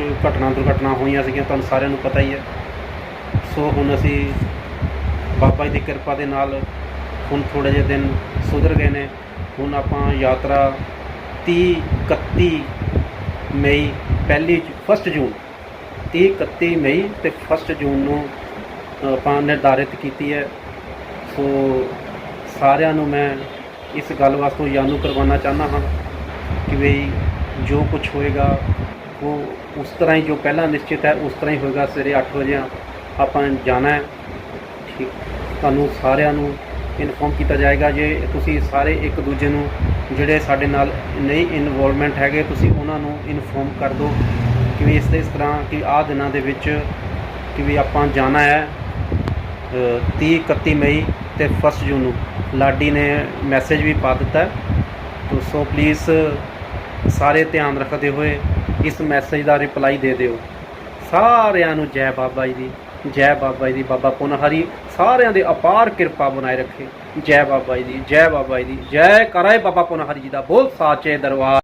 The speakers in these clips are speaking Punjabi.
ਘਟਨਾ ਦੁਰਘਟਨਾ ਹੋਈਆਂ ਸੀਗੀਆਂ, ਤੁਹਾਨੂੰ ਸਾਰਿਆਂ ਨੂੰ ਪਤਾ ਹੀ ਹੈ। ਸੋ ਹੁਣ ਅਸੀਂ ਬਾਬਾ ਜੀ ਦੀ ਕਿਰਪਾ ਦੇ ਨਾਲ ਹੁਣ ਥੋੜੇ ਜਿਹੇ ਦਿਨ ਸੁਧਰ ਗਏ ਨੇ। ਹੁਣ ਆਪਾਂ ਯਾਤਰਾ 30 31 ਮਈ, ਪਹਿਲੀ 1 ਜੂਨ 30 31 ਮਈ ਤੇ 1 ਜੂਨ ਨੂੰ ਆਪਾਂ ਨਿਰਧਾਰਿਤ ਕੀਤੀ ਹੈ। ਸੋ ਸਾਰਿਆਂ ਨੂੰ ਮੈਂ ਇਸ ਗੱਲ ਵਾਸਤੇ ਜਾਣੂ ਕਰਵਾਉਣਾ ਚਾਹੁੰਦਾ ਹਾਂ ਕਿ ਵੀ ਜੋ ਕੁਝ ਹੋਏਗਾ ਉਹ ਉਸ ਤਰ੍ਹਾਂ ਹੀ ਜੋ ਪਹਿਲਾਂ ਨਿਸ਼ਚਿਤ ਹੈ ਉਸ ਤਰ੍ਹਾਂ ਹੀ ਹੋਏਗਾ। ਸਵੇਰੇ 8 ਵਜੇ ਆਪਾਂ ਜਾਣਾ ਹੈ। ਠੀਕ। ਤੁਹਾਨੂੰ ਸਾਰਿਆਂ ਨੂੰ ਇਨਫੋਰਮ ਕੀਤਾ ਜਾਏਗਾ ਜੇ ਤੁਸੀਂ ਸਾਰੇ ਇੱਕ ਦੂਜੇ ਨੂੰ ਜਿਹੜੇ ਸਾਡੇ ਨਾਲ ਨਹੀਂ ਇਨਵੋਲਵਮੈਂਟ ਹੈਗੇ ਤੁਸੀਂ ਉਹਨਾਂ ਨੂੰ ਇਨਫੋਰਮ ਕਰ ਦਿਓ ਕਿ ਵੀ ਇਸ ਇਸ ਤਰ੍ਹਾਂ ਕਿ ਆਹ ਦਿਨਾਂ ਦੇ ਵਿੱਚ ਕਿ ਵੀ ਆਪਾਂ ਜਾਣਾ ਹੈ ਅ, 30 31 ਮਈ ਤੇ 1 ਜੂਨ ਨੂੰ। ਲਾਡੀ ਨੇ ਮੈਸੇਜ ਵੀ ਪਾ ਦਿੱਤਾ। ਤੋ ਸੋ ਪਲੀਜ਼ ਸਾਰੇ ਧਿਆਨ ਰੱਖਦੇ ਹੋਏ ਇਸ ਮੈਸੇਜ ਦਾ ਰਿਪਲਾਈ ਦੇ ਦਿਓ। ਸਾਰਿਆਂ ਨੂੰ ਜੈ ਬਾਬਾ ਜੀ ਦੀ, ਜੈ ਬਾਬਾ ਜੀ ਦੀ ਬਾਬਾ ਪੁਨਹਰੀ, ਸਾਰਿਆਂ ਦੇ ਅਪਾਰ ਕਿਰਪਾ ਬਣਾਏ ਰੱਖੇ। ਜੈ ਬਾਬਾ ਜੀ ਦੀ, ਜੈ ਬਾਬਾ ਜੀ ਦੀ, ਜੈ ਕਰਾਏ ਬਾਬਾ ਪੁਨਹਰੀ ਜੀ ਦਾ ਬੋਲ ਸਾਚੇ ਦਰਬਾਰ।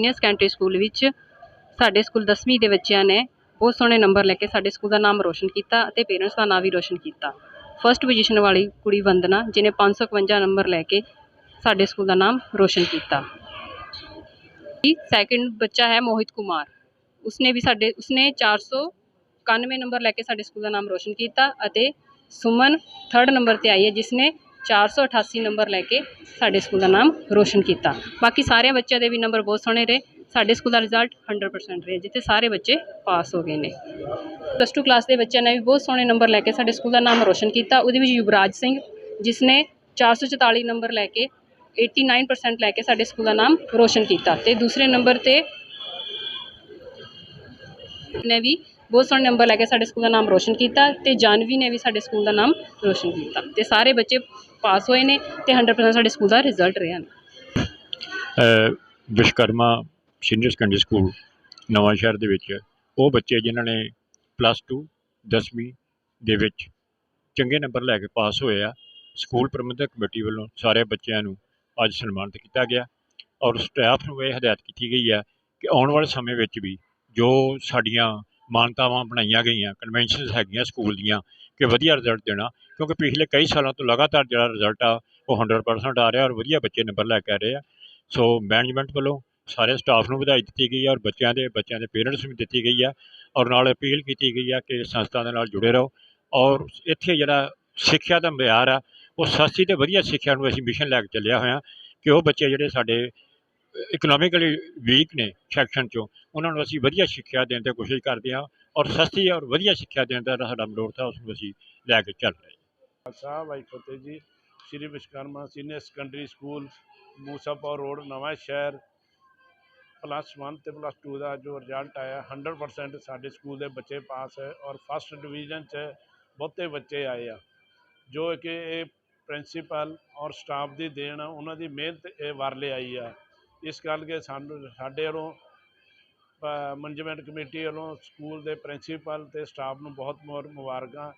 ਸੀਨੀਅਰ ਸੈਕੰਡਰੀ ਸਕੂਲ ਵਿੱਚ ਸਾਡੇ ਸਕੂਲ 10ਵੀਂ ਦੇ ਬੱਚਿਆਂ ਨੇ ਬਹੁਤ ਸੋਹਣੇ ਨੰਬਰ ਲੈ ਕੇ ਸਾਡੇ ਸਕੂਲ ਦਾ ਨਾਮ ਰੋਸ਼ਨ ਕੀਤਾ ਅਤੇ ਪੇਰੈਂਟਸ ਦਾ ਨਾਮ ਵੀ ਰੋਸ਼ਨ ਕੀਤਾ। ਫਸਟ ਪੋਜੀਸ਼ਨ ਵਾਲੀ ਕੁੜੀ ਵੰਦਨਾ, ਜਿਹਨੇ 551 ਨੰਬਰ ਲੈ ਕੇ ਸਾਡੇ ਸਕੂਲ ਦਾ ਨਾਮ ਰੋਸ਼ਨ ਕੀਤਾ। ਸੈਕਿੰਡ ਬੱਚਾ ਹੈ ਮੋਹਿਤ ਕੁਮਾਰ। ਉਸਨੇ ਵੀ ਸਾਡੇ, ਉਸਨੇ 491 ਨੰਬਰ ਲੈ ਕੇ ਸਾਡੇ ਸਕੂਲ ਦਾ ਨਾਮ ਰੋਸ਼ਨ ਕੀਤਾ ਅਤੇ ਸੁਮਨ ਥਰਡ ਨੰਬਰ ਤੇ ਆਈ ਹੈ, ਜਿਸਨੇ 488 ਨੰਬਰ ਲੈ ਕੇ ਸਾਡੇ ਸਕੂਲ ਦਾ ਨਾਮ ਰੋਸ਼ਨ ਕੀਤਾ। ਬਾਕੀ ਸਾਰੇ ਬੱਚਿਆਂ ਦੇ ਵੀ ਨੰਬਰ ਬਹੁਤ ਸੋਹਣੇ ਰਹੇ। ਸਾਡੇ ਸਕੂਲ ਦਾ ਰਿਜ਼ਲਟ 100% ਰਿਹਾ, ਜਿੱਥੇ ਸਾਰੇ ਬੱਚੇ ਪਾਸ ਹੋ ਗਏ ਨੇ। ਪਲੱਸ 2 ਕਲਾਸ ਦੇ ਬੱਚਿਆਂ ਨੇ ਵੀ ਬਹੁਤ ਸੋਹਣੇ ਨੰਬਰ ਲੈ ਕੇ ਸਾਡੇ ਸਕੂਲ ਦਾ ਨਾਮ ਰੋਸ਼ਨ ਕੀਤਾ। ਉਹਦੇ ਵਿੱਚ ਯੁਵਰਾਜ ਸਿੰਘ, ਜਿਸ ਜਿਸਨੇ 444 ਨੰਬਰ ਲੈ ਕੇ 89% ਲੈ ਕੇ ਸਾਡੇ ਸਕੂਲ ਦਾ ਨਾਮ ਰੋਸ਼ਨ ਕੀਤਾ। ਤੇ ਦੂਸਰੇ ਨੰਬਰ ਤੇ ਨੇ ਵੀ ਬਹੁਤ ਸੋਹਣੇ ਨੰਬਰ ਲੈ ਕੇ ਸਾਡੇ ਸਕੂਲ ਦਾ ਨਾਮ ਰੋਸ਼ਨ ਕੀਤਾ ਤੇ ਜਾਨਵੀ ਨੇ ਵੀ ਸਾਡੇ ਸਕੂਲ ਦਾ ਨਾਮ ਰੋਸ਼ਨ ਕੀਤਾ। ਤੇ ਸਾਰੇ ਬੱਚੇ ਪਾਸ ਹੋਏ ਨੇ ਤੇ 100% ਸਾਡੇ ਸਕੂਲ ਦਾ ਰਿਜ਼ਲਟ ਰਿਹਾ ਨੇ। ਅ, Vishwakarma senior secondary school Nawan Shahr ਦੇ ਵਿੱਚ ਉਹ ਬੱਚੇ ਜਿਨ੍ਹਾਂ ਨੇ ਪਲੱਸ 2 ਦਸਵੀਂ ਦੇ ਵਿੱਚ ਚੰਗੇ ਨੰਬਰ ਲੈ ਕੇ ਪਾਸ ਹੋਏ ਆ ਸਕੂਲ ਪ੍ਰਬੰਧਕ ਕਮੇਟੀ ਵੱਲੋਂ ਸਾਰੇ ਬੱਚਿਆਂ ਨੂੰ ਅੱਜ ਸਨਮਾਨਿਤ ਕੀਤਾ ਗਿਆ ਔਰ ਸਟਾਫ ਨੂੰ ਇਹ ਹਦਾਇਤ ਕੀਤੀ ਗਈ ਹੈ ਕਿ ਆਉਣ ਵਾਲੇ ਸਮੇਂ ਵਿੱਚ ਵੀ ਜੋ ਸਾਡੀਆਂ ਮਾਨਤਾਵਾਂ ਬਣਾਈਆਂ ਗਈਆਂ ਕਨਵੈਨਸ਼ਨਸ ਹੈਗੀਆਂ ਸਕੂਲ ਦੀਆਂ ਕਿ ਵਧੀਆ ਰਿਜ਼ਲਟ ਦੇਣਾ, ਕਿਉਂਕਿ ਪਿਛਲੇ ਕਈ ਸਾਲਾਂ ਤੋਂ ਲਗਾਤਾਰ ਜਿਹੜਾ ਰਿਜ਼ਲਟ ਆ, ਉਹ 100% ਆ ਰਿਹਾ ਔਰ ਵਧੀਆ ਬੱਚੇ ਨੰਬਰ ਲੈ ਕੇ ਆ ਰਹੇ ਆ। ਸੋ ਮੈਨੇਜਮੈਂਟ ਵੱਲੋਂ ਸਾਰੇ ਸਟਾਫ ਨੂੰ ਵਧਾਈ ਦਿੱਤੀ ਗਈ ਹੈ ਔਰ ਬੱਚਿਆਂ ਦੇ ਬੱਚਿਆਂ ਦੇ ਪੇਰੈਂਟਸ ਨੂੰ ਦਿੱਤੀ ਗਈ ਹੈ ਔਰ ਨਾਲ ਅਪੀਲ ਕੀਤੀ ਗਈ ਹੈ ਕਿ ਸੰਸਥਾ ਦੇ ਨਾਲ ਜੁੜੇ ਰਹੋ। ਔਰ ਇੱਥੇ ਜਿਹੜਾ ਸਿੱਖਿਆ ਦਾ ਮਿਆਰ ਆ, ਉਹ ਸਸਤੀ ਤੇ ਵਧੀਆ ਸਿੱਖਿਆ ਨੂੰ ਅਸੀਂ ਮਿਸ਼ਨ ਲੈ ਕੇ ਚੱਲਿਆ ਹੋਇਆ, ਕਿ ਉਹ ਬੱਚੇ ਜਿਹੜੇ ਸਾਡੇ ਇਕਨੋਮਿਕਲੀ ਵੀਕ ਨੇ ਸੈਕਸ਼ਨ ਚੋਂ, ਉਹਨਾਂ ਨੂੰ ਅਸੀਂ ਵਧੀਆ ਸਿੱਖਿਆ ਦੇਣ ਦੀ ਕੋਸ਼ਿਸ਼ ਕਰਦੇ ਹਾਂ। ਔਰ ਸਸਤੀ ਔਰ ਵਧੀਆ ਸਿੱਖਿਆ ਦੇਣ ਦਾ ਸਾਡਾ ਮਨੋਰਥ ਆ, ਉਸ ਨੂੰ ਅਸੀਂ ਲੈ ਕੇ ਚੱਲ ਰਹੇ ਹਾਂ। ਸਾਹਿਬ ਭਾਈ ਫਤਿਹ ਜੀ। Shri Vishwakarma senior secondary school Musapur road Nawan Shahr plus 1 ਤੇ ਪਲੱਸ 2 ਦਾ ਜੋ ਰਿਜ਼ਲਟ ਆਇਆ 100% ਸਾਡੇ ਸਕੂਲ ਦੇ ਬੱਚੇ ਪਾਸ ਹੈ ਔਰ ਫਸਟ ਡਿਵੀਜ਼ਨ 'ਚ ਬਹੁਤੇ ਬੱਚੇ ਆਏ ਆ। ਜੋ ਕਿ ਇਹ ਪ੍ਰਿੰਸੀਪਲ ਔਰ ਸਟਾਫ ਦੀ ਦੇਣ ਆ, ਉਹਨਾਂ ਦੀ ਮਿਹਨਤ ਇਹ ਵਾਰਲੇ ਆਈ ਆ। ਇਸ ਕਰਕੇ ਸਾਨੂੰ, ਸਾਡੇ ਵੱਲੋਂ ਮੈਨੇਜਮੈਂਟ ਕਮੇਟੀ ਵੱਲੋਂ ਸਕੂਲ ਦੇ ਪ੍ਰਿੰਸੀਪਲ ਅਤੇ ਸਟਾਫ ਨੂੰ ਬਹੁਤ ਬਹੁਤ ਮੁਬਾਰਕਾਂ।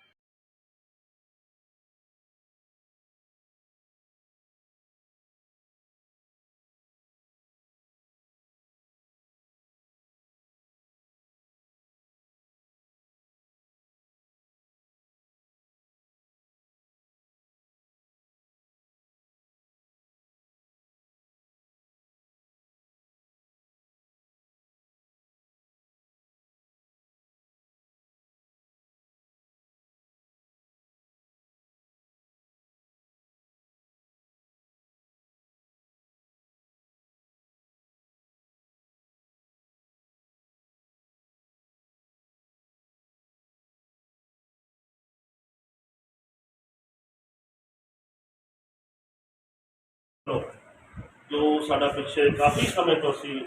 ਜੋ ਸਾਡਾ ਪਿੱਛੇ ਕਾਫੀ ਸਮੇਂ ਤੋਂ ਅਸੀਂ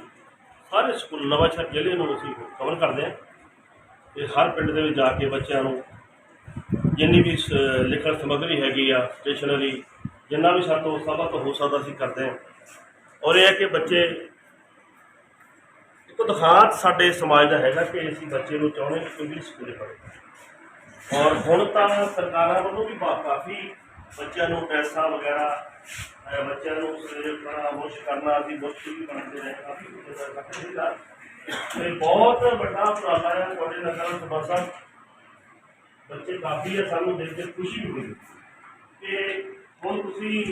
ਸਾਰੇ ਸਕੂਲ ਨਵਾਂਸ਼ਹਿਰ ਜ਼ਿਲ੍ਹੇ ਨੂੰ ਅਸੀਂ ਕਵਰ ਕਰਦੇ ਹਾਂ ਤੇ ਹਰ ਪਿੰਡ ਦੇ ਵਿੱਚ ਜਾ ਕੇ ਬੱਚਿਆਂ ਨੂੰ ਜਿੰਨੀ ਵੀ ਸ- ਲਿਖਣ ਸਮੱਗਰੀ ਹੈਗੀ ਆ ਸਟੇਸ਼ਨਰੀ ਜਿੰਨਾ ਵੀ ਸਾਡੇ ਤੋਂ ਸਭਾ ਤੋਂ ਹੋ ਸਕਦਾ ਅਸੀਂ ਕਰਦੇ ਹਾਂ। ਔਰ ਇਹ ਹੈ ਕਿ ਬੱਚੇ, ਇੱਕ ਦਿਖਾਤ ਸਾਡੇ ਸਮਾਜ ਦਾ ਹੈਗਾ ਕਿ ਅਸੀਂ ਬੱਚੇ ਨੂੰ ਚਾਹੁੰਦੇ ਕਿ ਵੀ ਸਕੂਲੇ ਪੜ੍ਹੇ। ਔਰ ਹੁਣ ਤਾਂ ਸਰਕਾਰਾਂ ਵੱਲੋਂ ਵੀ ਕਾਫੀ ਬੱਚਿਆਂ ਨੂੰ ਪੈਸਾ ਵਗੈਰਾ ਬੱਚਿਆਂ ਨੂੰ ਸਵੇਰੇ ਪੜ੍ਹਨਾ ਮੁਸ਼ ਕਰਨਾ, ਅਸੀਂ ਮੁਸ਼ਕਿਲ ਵੀ ਬਣਦੇ ਰਹੇ ਕਾਫੀ ਕੁਝ ਕਰਦੇ ਦਾ। ਤੇ ਬਹੁਤ ਵੱਡਾ ਉਪਰਾਲਾ ਹੈ, ਤੁਹਾਡੇ ਨਗਰ ਸਭਾ ਬੱਚੇ ਕਾਫੀ ਹੈ, ਸਾਨੂੰ ਦੇਖ ਕੇ ਖੁਸ਼ੀ ਹੋਈ। ਕਿ ਹੁਣ ਤੁਸੀਂ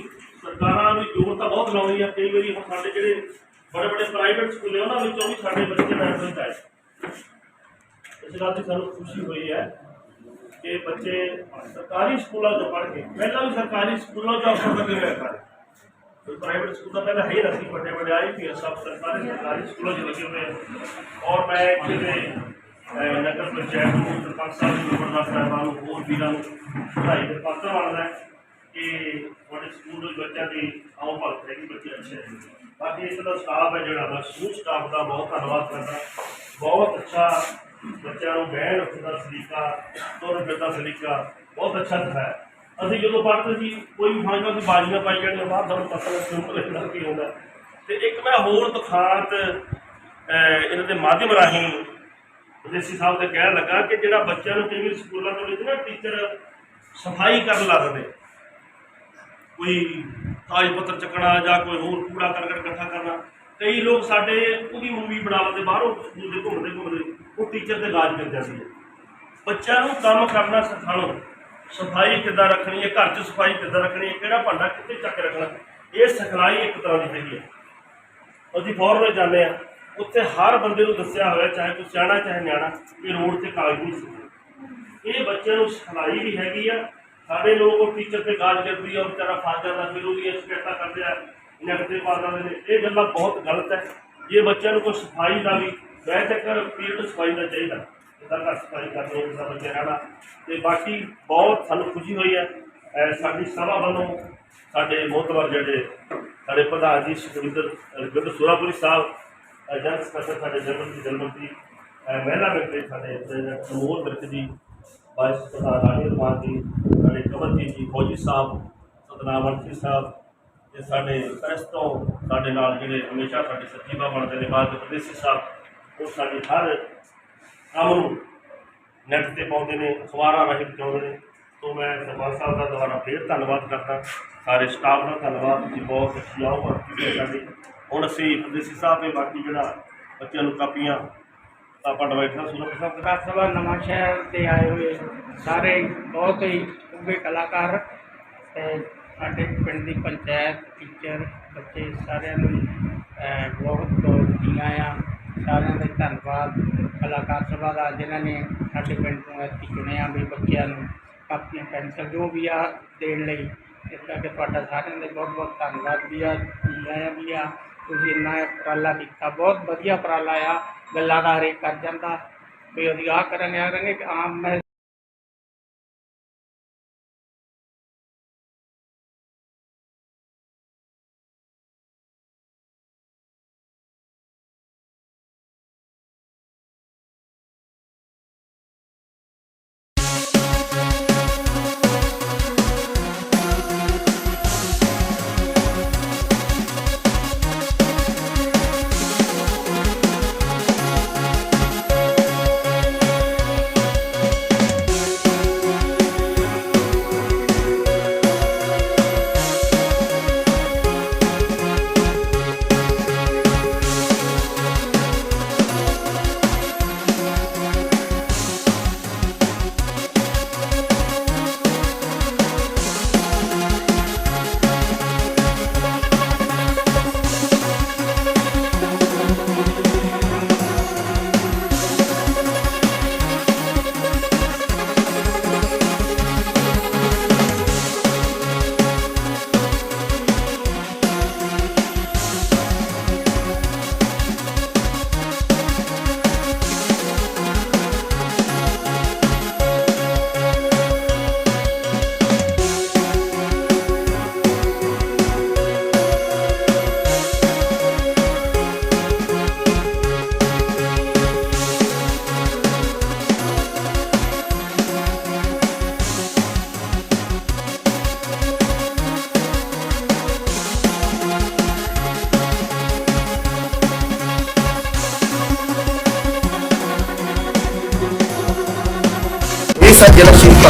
ਸਰਕਾਰਾਂ ਵੀ ਜ਼ੋਰ ਤਾਂ ਬਹੁਤ ਲਾਉਣੀ ਆ ਕਈ ਵਾਰੀ ਹੁਣ ਸਾਡੇ ਜਿਹੜੇ ਬੜੇ ਬੜੇ ਪ੍ਰਾਈਵੇਟ ਸਕੂਲ ਨੇ ਉਹਨਾਂ ਵਿੱਚੋਂ ਵੀ ਸਾਡੇ ਬੱਚੇ ਮੈਡਮ ਆਏ। ਇਸ ਗੱਲ ਦੀ ਸਾਨੂੰ ਖੁਸ਼ੀ ਹੋਈ ਹੈ ਕਿ ਬੱਚੇ ਸਰਕਾਰੀ ਸਕੂਲਾਂ ਤੋਂ ਪੜ੍ਹ ਕੇ, ਪਹਿਲਾਂ ਵੀ ਸਰਕਾਰੀ ਸਕੂਲਾਂ ਚੋਂ ਅਫਸਰ ਲੱਗੇ ਹੋਏ ਸਨ ਕੋਈ ਪ੍ਰਾਈਵੇਟ ਸਕੂਲ ਤਾਂ ਪਹਿਲਾਂ ਹੈ ਹੀ ਨਹੀਂ ਵੱਡੇ ਵੱਡੇ ਆਈ ਪੀ ਐਸ ਸਭ ਸਰਕਾਰੀ ਸਰਕਾਰੀ ਸਕੂਲਾਂ 'ਚ ਲੱਗੇ ਹੋਏ ਹਨ। ਔਰ ਮੈਂ ਜਿਹੜੇ ਅਹ, ਨਗਰ ਪੰਚਾਇਤ ਨੂੰ ਸਰਪੰਚ ਸਾਹਿਬ ਨੂੰ ਨੰਬਰਦਾਰ ਸਾਹਿਬਾਨ ਨੂੰ ਹੋਰ ਵੀਰਾਂ ਨੂੰ ਵਧਾਈ ਦੇ ਪਾਤਰ ਬਣਦਾ ਹੈ ਕਿ ਤੁਹਾਡੇ ਸਕੂਲ ਦੇ ਬੱਚਿਆਂ ਦੀ ਆਉ ਭਗਤ ਹੈ ਕਿ ਬੱਚੇ ਅੱਛੇ ਨੇ ਬਾਕੀ ਇਸ ਦਾ ਸਟਾਫ ਹੈ ਜਿਹੜਾ ਮੈਂ ਸਮੂਹ ਸਟਾਫ ਦਾ ਬਹੁਤ ਧੰਨਵਾਦ ਕਰਦਾ ਬਹੁਤ ਅੱਛਾ ਬੱਚਿਆਂ ਨੂੰ ਬਹਿਣ ਉੱਠਣ ਅਸੀਂ ਜਦੋਂ ਪੜ੍ਹਦੇ ਸੀ, ਕੋਈ ਵੀ ਫਾਂਗਾ ਦੀ ਬਾਜ਼ੀਆਂ ਪਾਈ ਜਾਣੀਆਂ ਬਾਹਰ ਸਾਨੂੰ ਪਤਾ ਲੱਗ ਕਿਉਂ ਲੱਗਦਾ ਕੀ ਹੁੰਦਾ। ਤੇ ਇੱਕ ਮੈਂ ਹੋਰ ਦੁਖਾਂਤ ਇਹਨਾਂ ਦੇ ਮਾਧਿਅਮ ਰਾਹੀਂ ਵਿਦੇਸੀ ਸਾਹਿਬ ਦੇ ਕਹਿਣ ਲੱਗਾ ਕਿ ਜਿਹੜਾ ਬੱਚਿਆਂ ਨੂੰ ਕਈ ਸਕੂਲਾਂ ਦੇ ਵਿੱਚ ਨਾ ਟੀਚਰ ਸਫ਼ਾਈ ਕਰਨ ਲੱਗਦੇ। ਕੋਈ ਕਾਗਜ਼ ਪੱਤਰ ਚੱਕਣਾ ਜਾਂ ਕੋਈ ਹੋਰ ਕੂੜਾ ਕਰਕਟ ਇਕੱਠਾ ਕਰਨਾ। ਕਈ ਲੋਕ ਸਾਡੇ ਉਹਦੀ ਮੂਵੀ ਬਣਾ ਲੈਂਦੇ ਬਾਹਰੋਂ ਸਕੂਲ ਦੇ ਘੁੰਮਦੇ ਘੁੰਮਦੇ ਉਹ ਟੀਚਰ ਤੇ ਗਾਜ ਕਰ ਸੀ ਬੱਚਿਆਂ ਨੂੰ ਕੰਮ ਕਰਨਾ ਸਿਖਾਉਣ। ਸਫ਼ਾਈ ਕਿੱਦਾਂ ਰੱਖਣੀ ਹੈ, ਘਰ 'ਚ ਸਫ਼ਾਈ ਕਿੱਦਾਂ ਰੱਖਣੀ ਹੈ, ਕਿਹੜਾ ਭਾਂਡਾ ਕਿੱਥੇ ਚੱਕ ਕੇ ਰੱਖਣਾ ਇਹ ਸਿਖਲਾਈ ਇੱਕ ਤਰ੍ਹਾਂ ਦੀ ਹੈਗੀ ਹੈ। ਅਸੀਂ ਫੋਰਨ ਜਾਂਦੇ ਆ ਉੱਥੇ ਹਰ ਬੰਦੇ ਨੂੰ ਦੱਸਿਆ ਹੋਇਆ, ਚਾਹੇ ਕੋਈ ਸਿਆਣਾ, ਚਾਹੇ ਨਿਆਣਾ ਕਿ ਰੋਡ ਤੇ ਕਾਗਜ਼ ਨਹੀਂ ਸੀ ਇਹ ਬੱਚਿਆਂ ਨੂੰ ਸਿਖਲਾਈ ਵੀ ਹੈਗੀ ਆ। ਸਾਡੇ ਲੋਕ ਉਹ ਟੀਚਰ ਤੇ ਗਾਲ ਕਰਦੀ ਆ ਵਿਚਾਰਾ ਫਸ ਜਾਂਦਾ ਫਿਰ ਉਹਦੀਆਂ ਸ਼ਿਕਾਇਤਾਂ ਕਰਦੇ ਆ, ਨਗਦੇ ਤੇ ਪਾ ਦਿੰਦੇ ਨੇ। ਇਹ ਗੱਲਾਂ ਬਹੁਤ ਗਲਤ ਹੈ। ਜੇ ਬੱਚਿਆਂ ਨੂੰ ਕੋਈ ਸਫ਼ਾਈ ਦਾ ਵੀ, ਮੈਂ ਤਾਂ ਤੱਕ ਪੀਰੀਅਡ ਸਫ਼ਾਈ ਦਾ ਚਾਹੀਦਾ। ਜਿੱਦਾਂ ਘਰ ਸਫ਼ਾਈ ਕਰਦੇ ਹੋ ਜਿੱਦਾਂ ਬੱਚੇ ਰਹਿਣਾ। ਤੇ ਬਾਕੀ ਬਹੁਤ ਸਾਨੂੰ ਖੁਸ਼ੀ ਹੋਈ ਹੈ, ਅਹ ਸਾਡੀ ਸਭਾ ਵੱਲੋਂ ਸਾਡੇ ਮੋਹਤਵਰ ਜਿਹੜੇ ਸਾਡੇ ਪ੍ਰਧਾਨ ਜੀ, ਸੁਖਵਿੰਦਰ ਗੁਰਦ ਸੁਰਾਪੁਰੀ ਸਾਹਿਬ, ਅਹ ਸਕੱਤਰ ਸਾਡੇ ਜਨਰਲ ਜੀ ਜਨਰਲ ਜੀ ਅਹ ਮਹਿਲਾ ਮੰਤਰੀ ਸਾਡੇ ਪ੍ਰੈਜ਼ੀਡੈਂਟ ਅਮੋਲ ਮਿਰਚ ਜੀ, ਵਾਈਸ ਪ੍ਰਧਾਨ ਰਾਣੀ ਰਮਾਨ ਜੀ, ਸਾਡੇ ਕਮਲਜੀਤ ਜੀ ਫੌਜੀ ਸਾਹਿਬ, ਸਤਨਾਮ ਅੰਤਰੀ ਸਾਹਿਬ, ਤੇ ਸਾਡੇ ਪ੍ਰੈਸ ਤੋਂ ਸਾਡੇ ਨਾਲ ਜਿਹੜੇ ਹਮੇਸ਼ਾ ਸਾਡੇ ਸੱਜੀਵਾ ਬਣਦੇ ਨੇ ਬਾਅਦ ਪ੍ਰਦੇਸੀ ਸਾਹਿਬ, ਉਹ ਸਾਡੀ ਹਰ ਕੰਮ ਨੂੰ ਨੈਟ ਤੇ ਪਾਉਂਦੇ ਨੇ, ਅਖਬਾਰਾਂ ਰਾਹੀਂ ਪਹੁੰਚਾਉਂਦੇ ਨੇ। ਸੋ ਮੈਂ ਸਰਪੰਚ ਸਾਹਿਬ ਦਾ ਦੁਬਾਰਾ ਫੇਰ ਧੰਨਵਾਦ ਕਰਦਾ। ਸਾਰੇ ਸਟਾਫ ਦਾ ਧੰਨਵਾਦ, ਤੁਸੀਂ ਬਹੁਤ ਅੱਛੀ ਆਓ ਸਾਡੀ। ਹੁਣ ਅਸੀਂ ਪ੍ਰਦੇਸੀ ਸਾਹਿਬ ਤੇ ਬਾਕੀ ਜਿਹੜਾ ਬੱਚਿਆਂ ਨੂੰ ਕਾਪੀਆਂ ਆਪਾਂ ਡਿਵਾਈਡ ਦਾ ਸੁਣੋ ਸਾਹਿਬ ਵਿਕਾਸ ਸਭਾ ਨਵਾਂ ਸ਼ਹਿਰ ਦੇ ਆਏ ਹੋਏ ਸਾਰੇ ਬਹੁਤ ਹੀ ਉੱਘੇ ਕਲਾਕਾਰ ਤੇ ਸਾਡੇ ਪਿੰਡ ਦੀ ਪੰਚਾਇਤ ਟੀਚਰ ਬੱਚੇ ਸਾਰਿਆਂ ਨੂੰ ਬਹੁਤ ਬਹੁਤ ਜੀ ਆਇਆਂ ਸਾਰਿਆਂ ਦਾ ਧੰਨਵਾਦ। ਕਲਾਕਾਰ ਸਭਾ ਦਾ ਜਿਨ੍ਹਾਂ ਨੇ ਸਾਡੇ ਪਿੰਡ ਨੂੰ ਐਤੀ ਚੁਣਿਆ ਵੀ ਬੱਚਿਆਂ ਨੂੰ ਕਾਪੀਆਂ, ਪੈਨਸਲ ਜੋ ਵੀ ਆ ਦੇਣ ਲਈ, ਇਸ ਕਰਕੇ ਤੁਹਾਡਾ ਸਾਰਿਆਂ ਦਾ ਬਹੁਤ ਬਹੁਤ ਧੰਨਵਾਦ ਵੀ ਆ ਜੀ ਵੀ ਆ। ਤੁਸੀਂ ਇੰਨਾ ਉਪਰਾਲਾ ਕੀਤਾ, ਬਹੁਤ ਵਧੀਆ ਉਪਰਾਲਾ ਆ। ਗੱਲਾਂ ਦਾ ਹਰੇਕ ਕਰ ਜਾਂਦਾ। ਵੀ ਉਹਦੀ ਆਹ ਕਰਾਂਗੇ ਆਹ ਕਰਾਂਗੇ ਕਿ ਆਮ ਮੈਂ